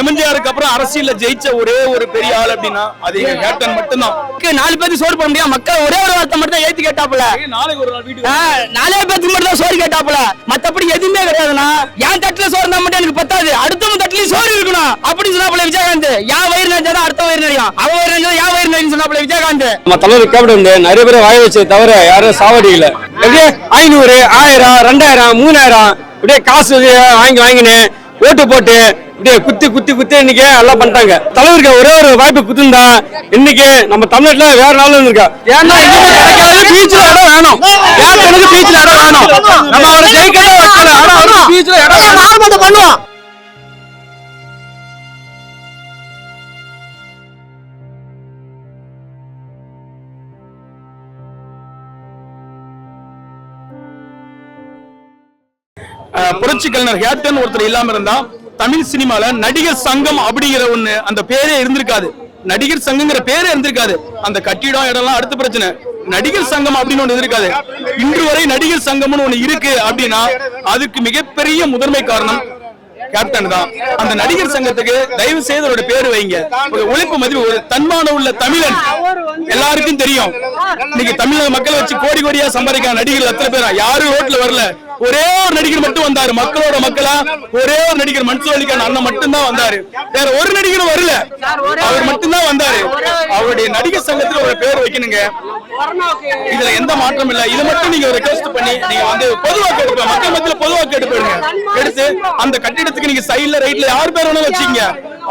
எம்ஜிஆருக்கு அப்புறம் அரசியல்ல ஜெயிச்ச ஒரே ஒரு பெரிய ஆள் அப்படின்னா அது எங்க கேப்டன் மட்டும்தான். நாலு பேருக்கு சோறு போட முடியாது மக்கள் ஒரே ஒரு வார்த்தை மட்டும் தான் ஏத்தி கேட்டாப்புல. நாளைக்கு ஒரு நாள் ஆ, நாலே பேத்துக்கு மட்டும் தான் சோறு கேட்டாப்புல. மத்தபடி எதுவுமே கிடையாதுண்ணா. என் தட்டுல சோறு இருந்தா மட்டும் எனக்கு பத்தாது. அடுத்தவங்க தட்டுலயும் சோறு இருக்கணும். அப்படின்னு சொன்னாப்புல விஜயகாந்த். என் வயிறு நினைச்சாதான் அடுத்த வயிறு நிறையும்? அவன் வயிறு நினைச்சா என் வயிறு நிறையும் சொன்னாப்புல விஜயகாந்த். நம்ம தலைவர் கேப்டன் வந்து நிறைய பேரை வாய வச்சே தவிர யாரும் சாவடிக்கல. எப்படியே? ஐநூறு ஆயிரம் ரெண்டாயிரம் மூணாயிரம். இப்படியே காசு வாங்கி வாங்கினேன். ஓட்டு போட்டு இப்படியே குத்தி குத்தி குத்தி இன்னைக்கு எல்லாம் பண்ணிட்டாங்க. தலைவருக்கு ஒரே ஒரு வாய்ப்பு குத்துந்தா இன்னைக்கு நம்ம தமிழ்நாட்டுல வேற நாள் இருக்கா ஏன்னா பீச்ல இடம் வேணும். கேப்டனுக்கு பீச்ல இடம் வேணும். நம்ம அவரை ஜெயிக்கவே வைக்கல. ஆனா அவருக்கு பீச்ல இடம் வேணும். பண்ணுவோம் புரட்சி கலைஞர் கேப்டன் ஒருத்தர் இல்லாம இருந்தா தமிழ் சினிமால நடிகர் சங்கம் அப்படிங்கிற ஒண்ணு அந்த பேரே இருந்திருக்காது. நடிகர் சங்கங்கிற பேரே இருந்திருக்காது. அந்த கட்டிடம் இடம்லாம் அடுத்த பிரச்சனை. நடிகர் சங்கம் அப்படின்னு ஒண்ணு இருக்காது இன்று வரை நடிகர் சங்கம்னு ஒண்ணு இருக்கு அப்படின்னா அதுக்கு மிகப்பெரிய முதன்மை காரணம் கேப்டன் தான். அந்த நடிகர் சங்கத்துக்கு தயவு செய்து அவரோட பேரு வைங்க. ஒரு உழைப்பு மதிப்பு ஒரு தன்மான உள்ள தமிழன் எல்லாருக்கும் தெரியும். இன்னைக்கு தமிழக மக்களை வச்சு கோடி கோடியா சம்பாதிக்கிற நடிகர்கள் அத்தனை பேரா? யாரும் ரோட்ல வரல. ஒரே ஒரு நடிகர் மட்டும் வந்தாரு மக்களோட மக்களா? ஒரே ஒரு நடிகர் மன்சூர் அலிகான் அண்ணன் மட்டும்தான் வந்தாரு. வேற ஒரு நடிகரும் வரல. அவர் மட்டும் தான் வந்தாரு. அவருடைய நடிகர் சங்கத்துல ஒரு பேர் வைக்கணுங்க. இதுல எந்த மாற்றம் இல்ல. இதை மட்டும் நீங்க ரெக்வஸ்ட் பண்ணி நீங்க வந்து பொதுவாக எடுப்ப மக்கள் மத்தியில பொதுவாக எடுப்பீங்க எடுத்து அந்த கட்டிடத்துக்கு நீங்க சைட்ல ரைட்ல யார் பேர் வேணாலும் வச்சீங்க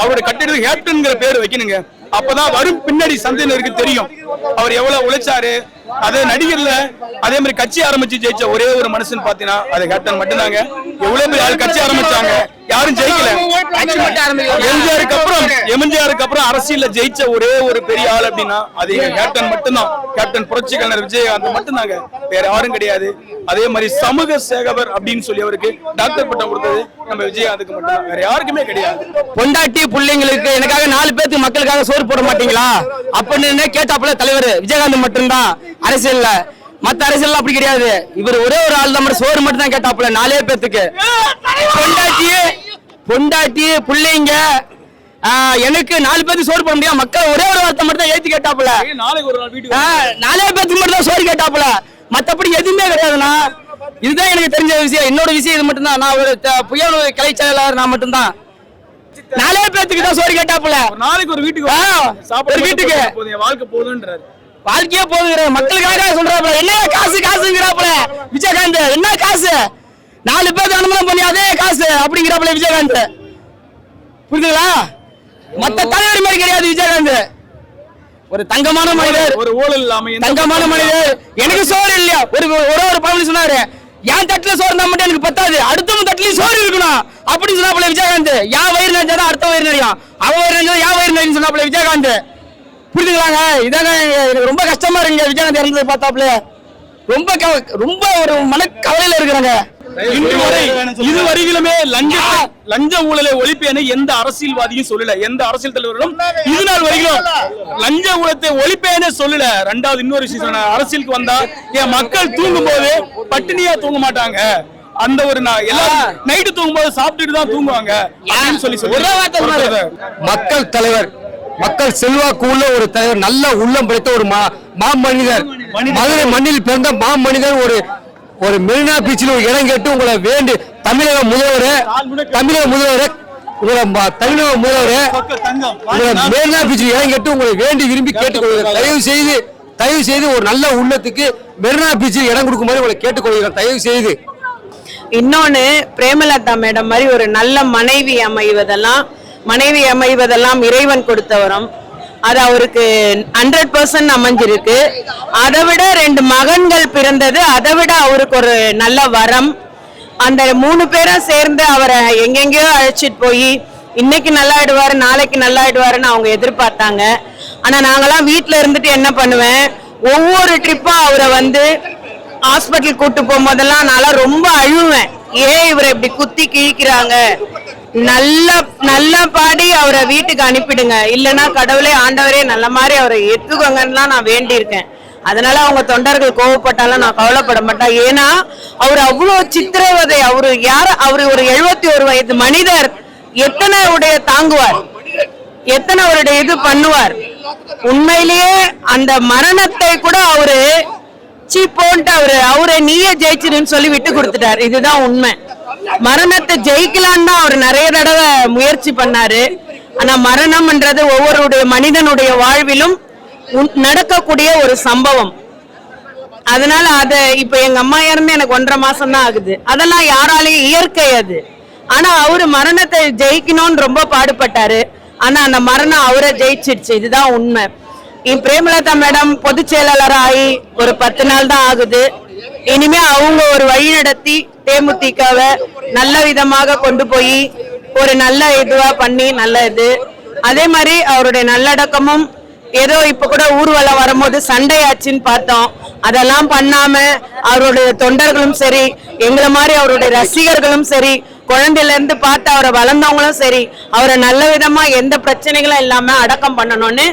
அவருடைய கட்டிடத்துக்கு கேப்டன்ங்கிற பேர் வைக்கணுங்க. அப்பதான் வரும் பின்னாடி சந்தையினருக்கு தெரியும். அவர் எவ்வளவு உழைச்சாரு? அதே நடிகர்ல அதே மாதிரி கட்சி ஆரம்பிச்சு ஜெயிச்ச ஒரே ஒரு மனுஷன் பாத்தீங்கன்னா அது கேப்டன் மட்டும்தாங்க. எவ்வளவு பேர் கட்சி ஆரம்பிச்சாங்க? யாரும் ஜெயிக்கல. எம்ஜிஆருக்கு அப்புறம் எம்ஜிஆருக்கு அப்புறம் அரசியல்ல ஜெயிச்ச ஒரே ஒரு பெரிய ஆள் அப்படின்னா அது எங்க கேப்டன் மட்டும்தான். கேப்டன் புரட்சி கலைஞர் விஜயகாந்த் மட்டும்தாங்க. வேற யாரும் கிடையாது. அதே மாதிரி சமூக சேகவர் அப்படின்னு சொல்லி அவருக்கு டாக்டர் பட்டம் கொடுத்தது நம்ம விஜயகாந்துக்கு மட்டும்தான். வேற யாருக்குமே கிடையாது. பொண்டாட்டி பிள்ளைங்களுக்கு எனக்காக நாலு பேருக்கு மக்களுக்காக சோறு போட மாட்டீங்களா? அப்படின்னு கேட்டாப்புல தலைவர் விஜயகாந்த் மட்டும்தான் அரசியல்ல. மத்த அரசியல் அப்படி கிடையாது. இவர் ஒரே ஒரு ஆள் தான் சோறு மட்டும் தான் கேட்டாப்புல நாலே பேத்துக்கு. பொண்டாட்டி பொண்டாட்டி பிள்ளைங்க. எனக்கு நாலு பேருக்கு சோறு போட முடியாது மக்கள் ஒரே ஒரு வார்த்தை மட்டும் தான் ஏத்தி கேட்டாப்புல. நாளைக்கு ஒரு ஆ, நாலே பேத்துக்கு மட்டும் தான் சோறு கேட்டாப்புல. மத்தபடி எதுவுமே கிடையாதுண்ணா. இதுதான் எனக்கு தெரிஞ்ச விஷயம். என்னோட விஷயம் இது மட்டும்தான். நான் ஒரு புயல் கிளை செயலாளர் நான் மட்டும்தான். நாலே பேத்துக்கு தான் சோறு கேட்டாப்புல. நாளைக்கு ஒரு வீட்டுக்கு ஒரு வீட்டுக்கு. வாழ்க்கை போதுன்றாரு. வாழ்க்கையே போதுங்கிற மக்களுக்காக சொல்றாப்புல. என்ன காசு காசுங்கிறாப்புல. விஜயகாந்த் என்ன காசு? நாலு பேர் அனுமதம் பண்ணி அதே காசு அப்படிங்கிறாப்புல விஜயகாந்த். புரியுதுங்களா மத்த தலைவர் மாதிரி கிடையாது விஜயகாந்த். ஒரு தங்கமான மனிதர். ஒரு ஊழல் இல்லாம தங்கமான மனிதர். எனக்கு சோறு இல்லையா? ஒரு ஒரு ஒரு பழமொழி சொன்னாரு. என் தட்டுல சோறு இருந்தா மட்டும் எனக்கு பத்தாது. அடுத்தவங்க தட்டுலயும் சோறு இருக்கணும். அப்படின்னு சொன்னாப்புல விஜயகாந்த். என் வயிறு நினைச்சாதான் அடுத்த வயிறு நிறையும் அவன் வயிறு நினைச்சா என் வயிறு நிறையும் சொன்னாப்புல விஜயகாந்த். புரிஞ்சுக்கலாங்க இதாங்க எனக்கு ரொம்ப கஷ்டமா இருக்குங்க. விஜயகாந்த் இறந்தது பார்த்தாப்புல. ரொம்ப ரொம்ப ஒரு மன கவலையில இருக்கிறாங்க. இன்று வரை இது வரையிலுமே லஞ்ச லஞ்ச ஊழலை ஒழிப்பேன்னு எந்த அரசியல்வாதியும் சொல்லல. எந்த அரசியல் தலைவர்களும் இது நாள் வரைக்கும் லஞ்ச ஊழத்தை ஒழிப்பேன்னு சொல்லல. ரெண்டாவது இன்னொரு விஷயம். அரசியலுக்கு வந்தா என் மக்கள் தூங்கும் போது பட்டினியா தூங்க மாட்டாங்க. அந்த ஒரு நான் எல்லாரும் நைட்டு தூங்கும் போது சாப்பிட்டுட்டு தான் தூங்குவாங்க. அப்படின்னு சொல்லி சொல்லி. மக்கள் தலைவர் மக்கள் செல்வாக்கு உள்ள ஒரு தலைவர் நல்ல உள்ளம் படைத்த ஒரு மா மாமனிதர். மதுரை மண்ணில் பிறந்த மாமனிதர் ஒரு ஒரு மெரினா பீச்சில் ஒரு இடம் கேட்டு உங்களை வேண்டி தமிழக முதல்வரே தமிழக முதல்வரே உங்களை தமிழக முதல்வரே உங்களை மெரினா பீச்சில் இடம் கேட்டு உங்களை வேண்டி விரும்பி கேட்டுக்கொள்கிறேன் தயவு செய்து தயவு செய்து ஒரு நல்ல உள்ளத்துக்கு மெரினா பீச்சில் இடம் கொடுக்குமாறு உங்களை கேட்டுக்கொள்கிறேன் தயவு செய்து. இன்னொன்னு பிரேமலதா மேடம் மாதிரி ஒரு நல்ல மனைவி அமைவதெல்லாம் மனைவி அமைவதெல்லாம் இறைவன் கொடுத்த வரம் அது அவருக்கு ஹண்ட்ரட் பர்சன்ட் அமைஞ்சிருக்கு. அதை விட ரெண்டு மகன்கள் பிறந்தது அதை விட அவருக்கு ஒரு நல்ல வரம். அந்த மூணு பேரும் சேர்ந்து அவரை எங்கெங்கேயோ அழைச்சிட்டு போய் இன்னைக்கு நல்லாயிடுவாரு நாளைக்கு நல்லாயிடுவாருன்னு அவங்க எதிர்பார்த்தாங்க. ஆனா நாங்கெல்லாம் வீட்டுல இருந்துட்டு என்ன பண்ணுவேன் ஒவ்வொரு ட்ரிப்பா அவரை வந்து ஹாஸ்பிட்டல் கூட்டு போகும்போதெல்லாம் நான் ரொம்ப அழுவேன். ஏன் இவரை இப்படி குத்தி கிழிக்கிறாங்க? நல்ல நல்ல பாடி அவரை வீட்டுக்கு அனுப்பிடுங்க. இல்லைன்னா கடவுளே ஆண்டவரே நல்ல மாதிரி அவரை ஏத்துக்கோங்கன்னுலாம் நான் வேண்டியிருக்கேன். அதனால அவங்க தொண்டர்கள் கோவப்பட்டாலும் நான் கவலைப்பட மாட்டேன். ஏன்னா அவர் அவ்வளோ சித்திரவதை அவரு யார அவரு ஒரு எழுபத்தி ஒரு வயது மனிதர். எத்தனை உடைய தாங்குவார்? எத்தனை அவருடைய இது பண்ணுவார்? உண்மையிலேயே அந்த மரணத்தை கூட அவரு சீப்போன்ட்டு அவரு அவரை நீயே ஜெயிச்சிருன்னு சொல்லி விட்டு கொடுத்துட்டார். இதுதான் உண்மை. மரணத்தை ஜெயிக்கலான்னு தான் அவர் நிறைய தடவை முயற்சி பண்ணாரு. ஆனா மரணம்ன்றது ஒவ்வொருடைய மனிதனுடைய வாழ்விலும் நடக்கக்கூடிய ஒரு சம்பவம். அதனால அத இப்ப எங்க அம்மா இறந்து எனக்கு ஒன்றரை மாசம் தான் ஆகுது. அதெல்லாம் யாராலையும் இயற்கை அது. ஆனா அவரு மரணத்தை ஜெயிக்கணும்னு ரொம்ப பாடுபட்டாரு. ஆனா அந்த மரணம் அவரை ஜெயிச்சிருச்சு. இதுதான் உண்மை. என் பிரேமலதா மேடம் பொதுச் செயலாளர் ஆகி ஒரு பத்து நாள் தான் ஆகுது. இனிமே அவங்க ஒரு வழி நடத்தி தேமுதிகவை நல்ல விதமாக கொண்டு போய் ஒரு நல்ல இதுவா பண்ணி நல்ல இது. அதே மாதிரி அவருடைய நல்லடக்கமும் ஏதோ இப்ப கூட ஊர்வலம் வரும்போது சண்டையாச்சுன்னு பார்த்தோம். அதெல்லாம் பண்ணாம அவருடைய தொண்டர்களும் சரி எங்களை மாதிரி அவருடைய ரசிகர்களும் சரி குழந்தையில இருந்து பார்த்து அவரை வளர்ந்தவங்களும் சரி அவரை நல்ல விதமா எந்த பிரச்சனைகளும் இல்லாம அடக்கம் பண்ணணும்னு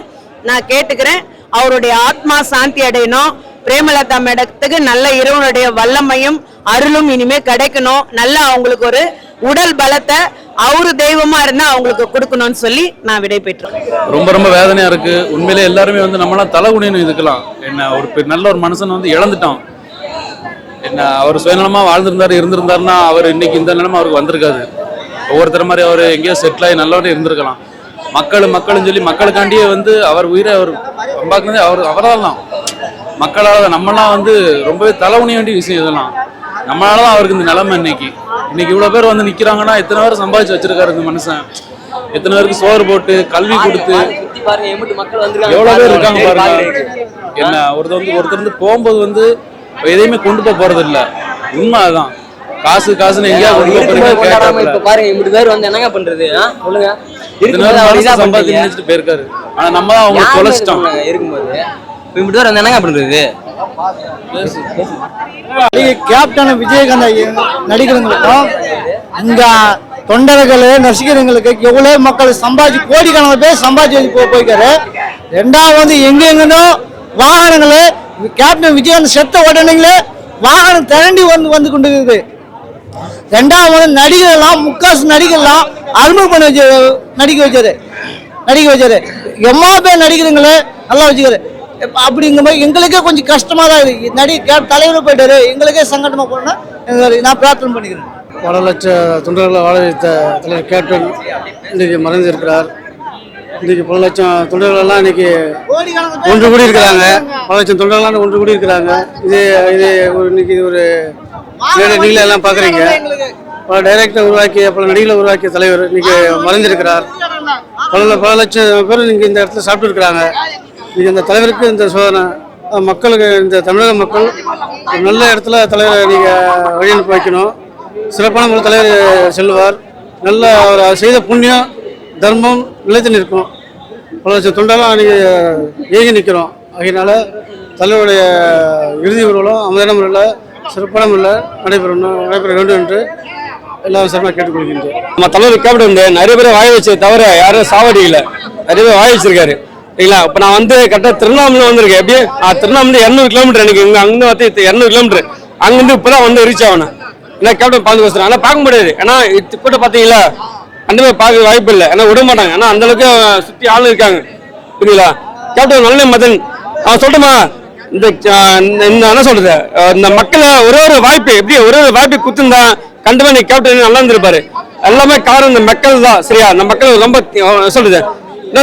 நான் கேட்டுக்கிறேன். அவருடைய ஆத்மா சாந்தி அடையணும். பிரேமலதா மேடத்துக்கு நல்ல இறைவனுடைய வல்லமையும் அருளும் இனிமே கிடைக்கணும். நல்ல அவங்களுக்கு ஒரு உடல் பலத்தை அவரு தெய்வமா இருந்தா அவங்களுக்கு கொடுக்கணும்னு சொல்லி நான் விடை பெற்றேன் ரொம்ப ரொம்ப வேதனையா இருக்கு. உண்மையிலே எல்லாருமே வந்து நம்மளாம் தலைகுனின்னு இதுக்கலாம் என்ன ஒரு பெ- நல்ல ஒரு மனுஷன் வந்து இழந்துட்டோம் என்ன அவர் சுயநலமா வாழ்ந்திருந்தாரு இருந்திருந்தாருன்னா அவர் இன்னைக்கு இந்த நிலைமை அவருக்கு வந்திருக்காது. ஒவ்வொருத்தர் மாதிரி அவர் எங்கேயோ செட்டில் ஆகி நல்லவரே இருந்திருக்கலாம். மக்கள் மக்கள்னு சொல்லி மக்களுக்காண்டியே வந்து அவர் உயிரை அவர் பம்பாக்குனதே அவர் அவரால் தான். மக்களால் நம்மளாம் வந்து ரொம்பவே தலை குனிய வேண்டிய விஷயம் இதெல்லாம். நம்மளால தான் அவருக்கு இந்த நிலைமை இன்னைக்கு. இன்னைக்கு இவ்வளோ பேர் வந்து நிற்கிறாங்கன்னா எத்தனை பேர் சம்பாதிச்சு வச்சிருக்காரு இந்த மனுஷன்? எத்தனை பேருக்கு சோறு போட்டு கல்வி கொடுத்து எவ்வளவு பேர் இருக்காங்க பாருங்க. என்ன ஒருத்தர் வந்து ஒருத்தர் வந்து போகும்போது வந்து எதையுமே கொண்டு போக போறது இல்ல. உண்மை அதுதான் காசு காசுன்னு எங்கேயா கொண்டு கொண்டாடாம இப்ப. பாருங்க பேர் வந்து என்னங்க பண்றது? சொல்லுங்க. இருக்கும்போது அவர் சம்பாதிச்சு போயிருக்காரு. ஆனா நம்ம தான் அவங்க தொலைச்சிட்டோம். இருக்கும்போது இப்படி தான் என்னங்க கேப்டன் விஜயகாந்த் ஐயா நடிகர்களுக்கும் இந்த தொண்டர்கள் ரசிகர்களுக்கு எவ்வளோ மக்கள் சம்பாதிச்சு கோடிக்கணக்கில் பேர் சம்பாதிச்சு போ போய்க்காரு ரெண்டாவது வந்து எங்க வாகனங்கள் கேப்டன் விஜயகாந்த் செத்த உடனேங்களே வாகனம் திரண்டி வந்து வந்து கொண்டு இருக்குது ரெண்டாவது வந்து நடிகர்லாம் முக்காசு நடிகர்லாம் அறிமுகம் பண்ணி வச்சு நடிக்க வச்சாரு. நடிக்க வச்சாரு. எம்மா பேர் நடிகருங்களே நல்லா வச்சுக்காரு அப்படிங்கும்போது எங்களுக்கே கொஞ்சம் கஷ்டமாக தான் இருக்கு. நடி தலைவர் போயிட்டாரு. எங்களுக்கே சங்கடமாக போனா நான் பிரார்த்தனை பண்ணிக்கிறேன். பல லட்ச தொண்டர்களை வாழ வைத்த தலைவர் கேப்டன் மறைந்து மறைந்திருக்கிறார். இன்றைக்கி பல லட்சம் தொண்டர்களெல்லாம் இன்றைக்கி இன்னைக்கு ஒன்று கூடி இருக்கிறாங்க பல லட்சம் தொண்டர்கள்லாம் ஒன்று கூடி இருக்கிறாங்க இது இது ஒரு இன்னைக்கு ஒரு வேலை நீங்களே எல்லாம் பார்க்குறீங்க. பல டைரக்டர் உருவாக்கிய பல நடிகளை உருவாக்கிய தலைவர் இன்னைக்கு மறைந்திருக்கிறார். பல பல லட்சம் பேர் இன்னைக்கு இந்த இடத்துல சாப்பிட்டு இருக்கிறாங்க இன்னைக்கு இந்த தலைவருக்கு இந்த சோதனை மக்களுக்கு இந்த தமிழக மக்கள் நல்ல இடத்துல தலைவரை நீங்கள் வழியனுப்பி வைக்கணும். சிறப்பான ஒரு தலைவர் செல்வார் நல்ல அவர் செய்த புண்ணியம் தர்மம் நிலைத்து நிற்கும். பல லட்சம் தொண்டெல்லாம் அன்றைக்கி ஏகி நிற்கிறோம். அதனால் தலைவருடைய இறுதி ஊர்வலம் அமைதியான முறையில் சிறப்பான முறையில் நடைபெறணும் நடைபெற வேண்டும் என்று எல்லாரும் சிறப்பாக கேட்டுக்கொள்கின்றேன். நம்ம தலைவர் கேப்டன் வந்து நிறைய பேர் வாய வச்சது தவிர யாரும் சாவடிக்கல நிறைய பேர் வாய வச்சிருக்காரு. சரிங்களா இப்போ நான் வந்து கரெக்டாக திருவண்ணாமலை வந்திருக்கேன். எப்படி திருவண்ணாமலை இரநூறு கிலோமீட்டர் எனக்கு இங்கே அங்கே வந்து இரநூறு கிலோமீட்டர் அங்கேருந்து இப்போ தான் வந்து ரீச் ஆகணும் ஏன்னா கேப்டன் பார்த்து பேசுகிறேன் ஆனால் பார்க்க முடியாது. ஏன்னா இது பார்த்தீங்களா அந்த மாதிரி பார்க்க வாய்ப்பு இல்லை. ஏன்னா விட மாட்டாங்க. ஏன்னா அந்தளவுக்கு சுற்றி ஆளும் இருக்காங்க. புரியுங்களா கேப்டன் நல்ல மதன். அவன் சொல்லட்டுமா? இந்த இந்த என்ன சொல்றது? இந்த மக்களை ஒரே ஒரு வாய்ப்பு எப்படி ஒரே ஒரு வாய்ப்பு குத்துந்தா கண்டிப்பா நீ கேப்டன் நல்லா இருந்திருப்பாரு. எல்லாமே காரணம் இந்த மக்கள் தான் சரியா? இந்த மக்கள் ரொம்ப சொல்றது.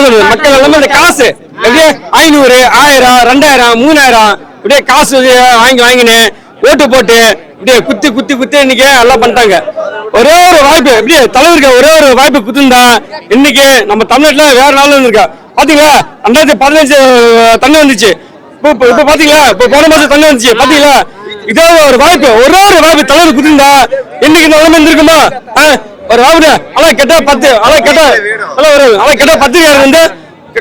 மக்கள் எல்லாமே இந்த காசு. எப்படியே? ஐநூறு ஆயிரம் ரெண்டாயிரம் மூணாயிரம். இப்படியே காசு வாங்கி வாங்கினு ஓட்டு போட்டு இப்படியே குத்தி குத்தி குத்தி இன்னைக்கு எல்லாம் பண்ணிட்டாங்க. ஒரே ஒரு வாய்ப்பு எப்படியே? தலைவருக்கு ஒரே ஒரு வாய்ப்பு குத்துந்தா இன்னைக்கு நம்ம தமிழ்நாட்டுல வேற நாள் இருந்திருக்கா. பாத்தீங்களா? ரெண்டாயிரத்தி பதினஞ்சு தண்ணி வந்துச்சு. இப்போ இப்போ பாத்தீங்களா? இப்போ போன மாசம் தண்ணி வந்துச்சு. பாத்தீங்களா? இதே ஒரு வாய்ப்பு ஒரே ஒரு வாய்ப்பு தலைவர் குதிந்தா இன்னைக்கு இந்த நிலைமை இருந்திருக்குமா? ஒரு வாய்ப்பு ஆனா கெட்ட பத்து ஆனா கெட்ட ஆனா ஒரு ஆனா கெட்ட பத்திரிகையாளர் வந்து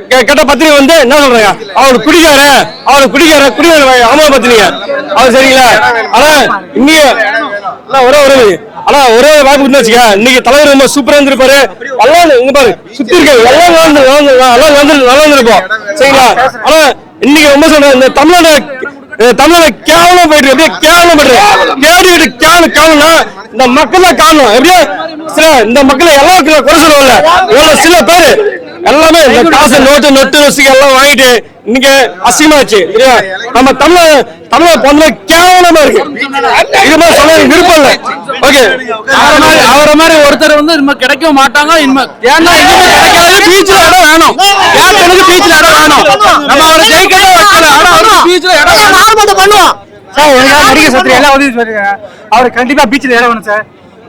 கெ- கெட்ட பத்திரிகை வந்து என்ன சொல்றாங்க? அவர் குடிக்கார அவர் குடிக்கார குடிக்கார ஆமா பத்திரிகை. அவர் சரிங்களா? ஆனா இன்னைக்கு ஆனா ஒரே ஒரு ஆனா ஒரே ஒரு வாய்ப்பு வந்து வச்சுக்க. இன்னைக்கு தலைவர் ரொம்ப சூப்பரா இருந்திருப்பாரு. எல்லாம் இங்க பாரு சுத்தி இருக்க. எல்லாம் வாழ்ந்து எல்லாம் வந்து நல்லா இருந்திருப்போம் சரிங்களா? ஆனா இன்னைக்கு ரொம்ப சொல்றேன் இந்த தமிழ்நாடு தமிழ கேவலம் போயிட்டு அப்படியே கேவலம் போயிட்டு கேடிட்டு கேவலம் கேவலம் இந்த மக்கள் தான் காரணம். எப்படியே? சில இந்த மக்களை எல்லாம் குறை சொல்லல இவ்வளவு சில பேரு எல்லாமே இந்த காசு நோட்டு நொட்டு நொசுக்கு எல்லாம் வாங்கிட்டு இன்னைக்கு அசிங்கமாச்சு நம்ம தமிழ தமிழ பொண்ணு கேவலமா இருக்கு. இது மாதிரி சொல்ல விருப்பம் இல்லை. ஓகே. அவரை மாதிரி அவரை மாதிரி ஒருத்தர் வந்து இனிமே கிடைக்க மாட்டாங்க. இனிமே ஏன்னா இனிமே கிடைக்காது பீச்ல இடம் வேணும். கேப்டனுக்கு பீச்ல இடம் வேணும். நம்ம அவரை ஜெயிக்கவே வைக்கல. ஆனா அவருக்கு பீச்ல இடம் வேணும் பண்ணுவோம். சார் நடிகர் சத்திரி எல்லாம் உதவி சொல்லிருக்காங்க அவர் கண்டிப்பா பீச்சில் இடம் வேணும் சார்.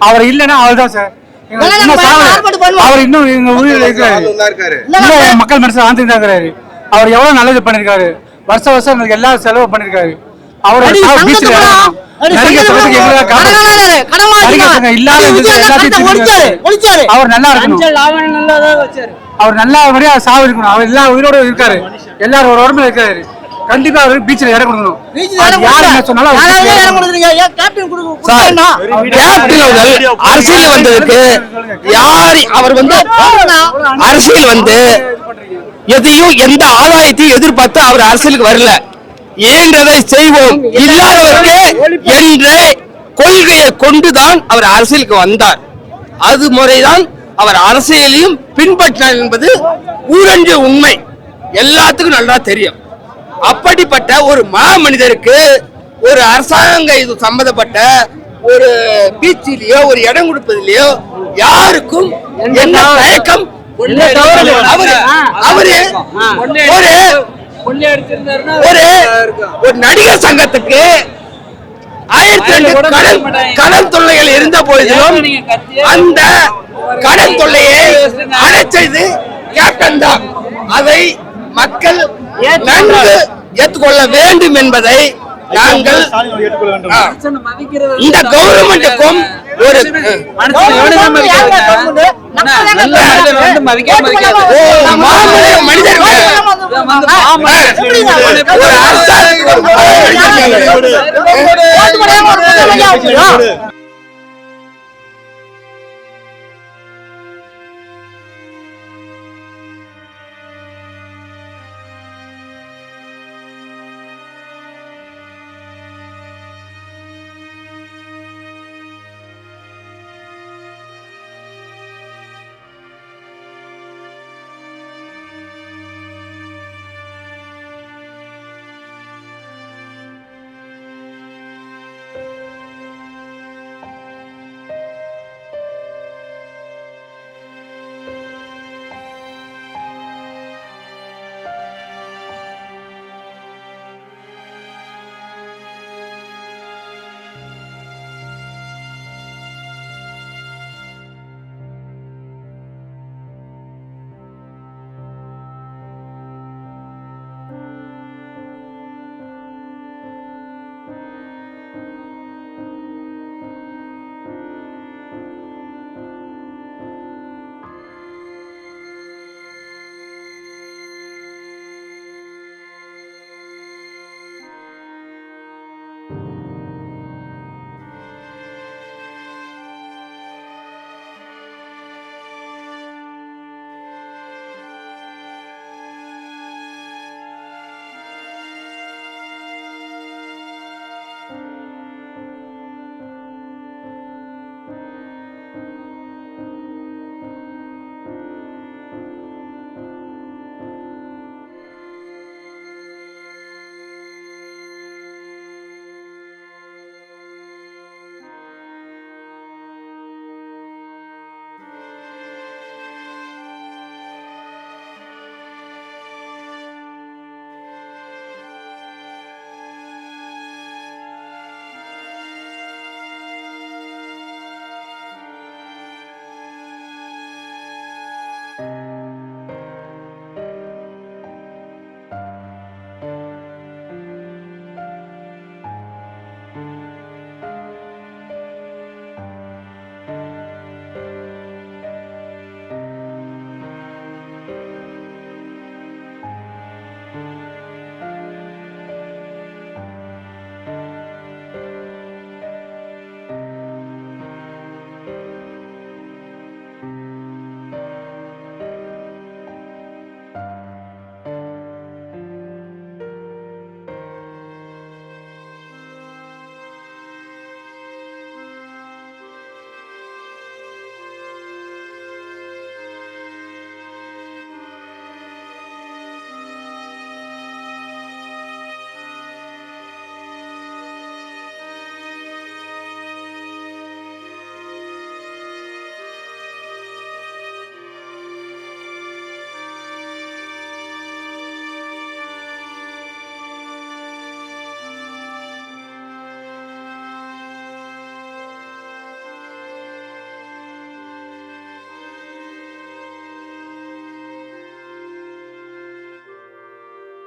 அவர் இல்லைன்னா அவர் தான் சார். அவர் இன்னும் எங்க உயிரில் இருக்கிறாரு. இன்னும் மக்கள் மனசுல ஆழ்ந்து தான் இருக்கிறாரு அவர் எவ்வளவு நல்லது பண்ணிருக்காரு. வருஷம் வருஷம் எங்களுக்கு எல்லா செலவு பண்ணிருக்காரு. அவரோட சாவு பீச்சில் அவர் நல்லா இருக்கணும். அவர் நல்லா மாதிரியா சாவு இருக்கணும். அவர் எல்லா உயிரோட இருக்காரு. எல்லாரும் ஒரு உடம்புல இருக்காரு. கண்டிப்பா அவர் பீச்சில் இடம் கொடுக்கணும். அரசியல் வந்ததுக்கு யார் அவர் வந்து அரசியல் வந்து எதையும் எந்த ஆதாயத்தையும் எதிர்பார்த்து அவர் அரசியலுக்கு வரல. இயன்றதை செய்வோம். இல்லாதவருக்கு என்ற கொள்கையை கொண்டுதான் அவர் அரசியலுக்கு வந்தார். அது முறைதான் அவர் அரசியலையும் பின்பற்றினார் என்பது ஊரஞ்ச உண்மை. எல்லாத்துக்கும் நல்லா தெரியும். அப்படிப்பட்ட ஒரு மாமனிதருக்கு ஒரு அரசாங்க இது சம்பந்தப்பட்ட ஒரு பீச்சிலேயோ ஒரு இடம் கொடுப்பதிலேயோ யாருக்கும் என்ன தயக்கம்? அவரு அவரு ஒரு ஒரு ஒரு நடிகர் சங்கத்துக்கு ஆயிரத்தி ரெண்டு கடன் கடன் தொல்லைகள் இருந்த போதிலும் அந்த கடன் தொல்லையை அடைச்சது கேப்டன் தான். அதை மக்கள் நன்கு ஏற்றுக்கொள்ள வேண்டும் என்பதை நாங்கள் இந்த கவர்மெண்ட்டுக்கும் ஒரு மனிதர்கள்